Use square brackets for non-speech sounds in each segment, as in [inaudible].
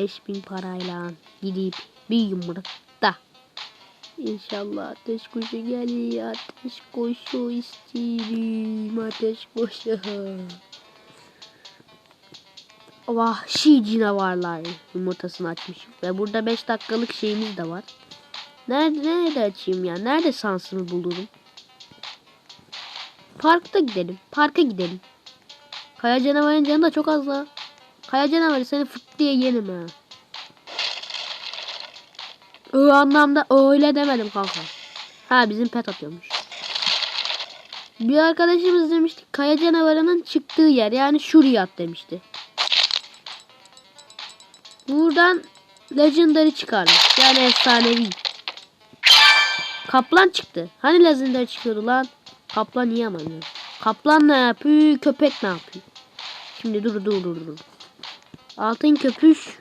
5000 parayla gidip bir yumurta. İnşallah ateş kuşu geliyor. Ateş kuşu isterim. Ateş kuşu. [laughs] Vahşi canavarlar yumurtasını açmış. Ve burada 5 dakikalık şeyimiz de var. Nerede, nerede açayım ya? Nerede sansımı bulurum? Parkta gidelim. Parka gidelim. Kaya canavarın canı da çok az la. Kaya canavarı seni fıt diye yerim ha. O anlamda öyle demedim kanka. Ha bizim pet atıyormuş. Bir arkadaşımız demişti kaya canavarının çıktığı yer yani şuraya at demişti. Buradan legendary çıkarmış. Yani efsanevi. Kaplan çıktı. Hani legendary çıkıyordu lan? Kaplan niye amanıyor? Kaplan ne yapıyor? Köpek ne yapıyor? Şimdi dur dur dur dur. Altın köpüş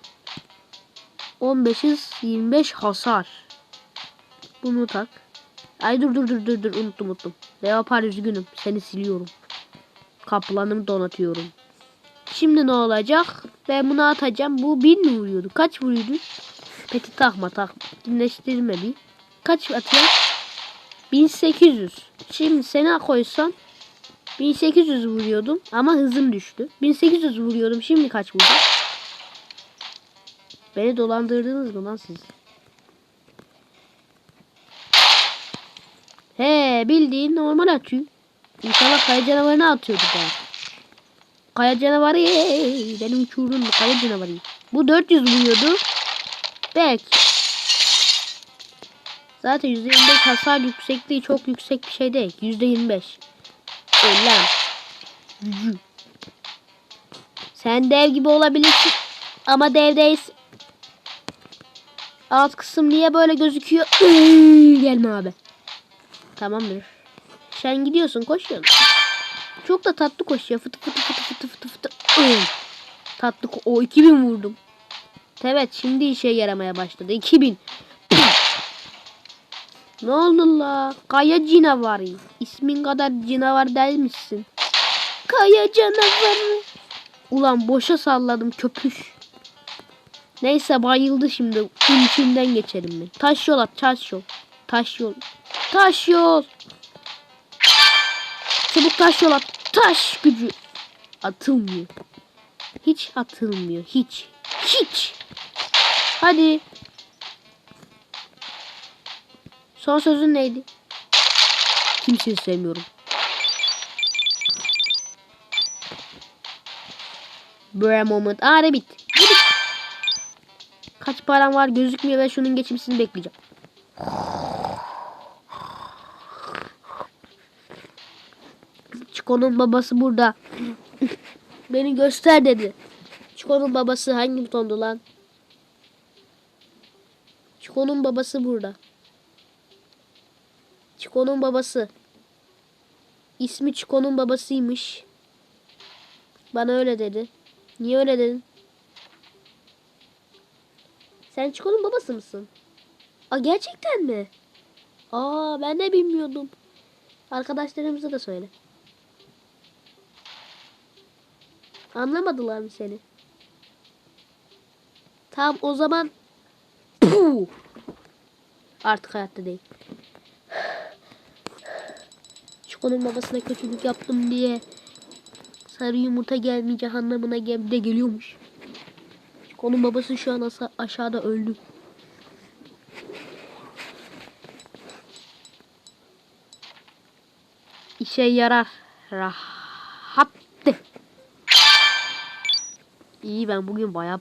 15'iz 25 hasar. Bunu tak. Ay dur dur dur dur dur unuttum unuttum. Leopar üzgünüm. Seni siliyorum. Kaplanımı donatıyorum. Şimdi ne olacak? Ben bunu atacağım. Bu 1000 mi vuruyordu? Kaç vuruyordu? Peki takma takma. Dinleştirme bir. Kaç atıyor? 1800. Şimdi seni koysam 1800 vuruyordum ama hızım düştü. 1800 vuruyordum. Şimdi kaç vurdum? Beni dolandırdınız mı lan siz? He bildiğin normal atıyor. İnşallah kaya canavarını atıyordu ben. Kaya canavarı benim uçurdum bu kaya canavarı. Bu 400 vuruyordu. Belki. Zaten %25 hasar yüksekliği çok yüksek bir şey değil. %25. Ölen. Sen dev gibi olabilirsin. Ama dev değilsin. Alt kısım niye böyle gözüküyor? Iıı, [clears throat] Gelme abi. Tamamdır. Sen gidiyorsun koşuyorsun. Çok da tatlı koşuyor. Fıtı fıtı fıtı fıtı fıtı fıtı. Iı. [clears throat] Tatlı o 2000 vurdum. Evet şimdi işe yaramaya başladı. 2000. [clears throat] ne oldu la? Kaya canavarı. İsmin kadar canavar değilmişsin. Kaya canavarı. Ulan boşa salladım köpüş. Neyse bayıldı şimdi. Bunun içinden geçelim mi? Taş yol at taş yol. Taş yol. Taş yol. Çabuk taş yol at. Taş gücü. Atılmıyor. Hiç atılmıyor. Hiç. Hiç. Hadi. Son sözün neydi? Kimseyi sevmiyorum. Böyle moment. Aa rabbit. Kaç param var gözükmüyor ve şunun geçmesini bekleyeceğim. Çiko'nun babası burada. [laughs] Beni göster dedi. Çiko'nun babası hangi butondu lan? Çiko'nun babası burada. Çiko'nun babası. İsmi Çiko'nun babasıymış. Bana öyle dedi. Niye öyle dedin? Sen Çiko'nun babası mısın? Aa gerçekten mi? Aa ben de bilmiyordum. Arkadaşlarımıza da söyle. Anlamadılar mı seni? Tamam o zaman Puh! Artık hayatta değil. Çiko'nun babasına kötülük yaptım diye sarı yumurta gelmeyecek anlamına gel de geliyormuş. Çiko'nun babası şu an aşağıda öldü. İşe yarar. Rahattı. İyi ben bugün bayağı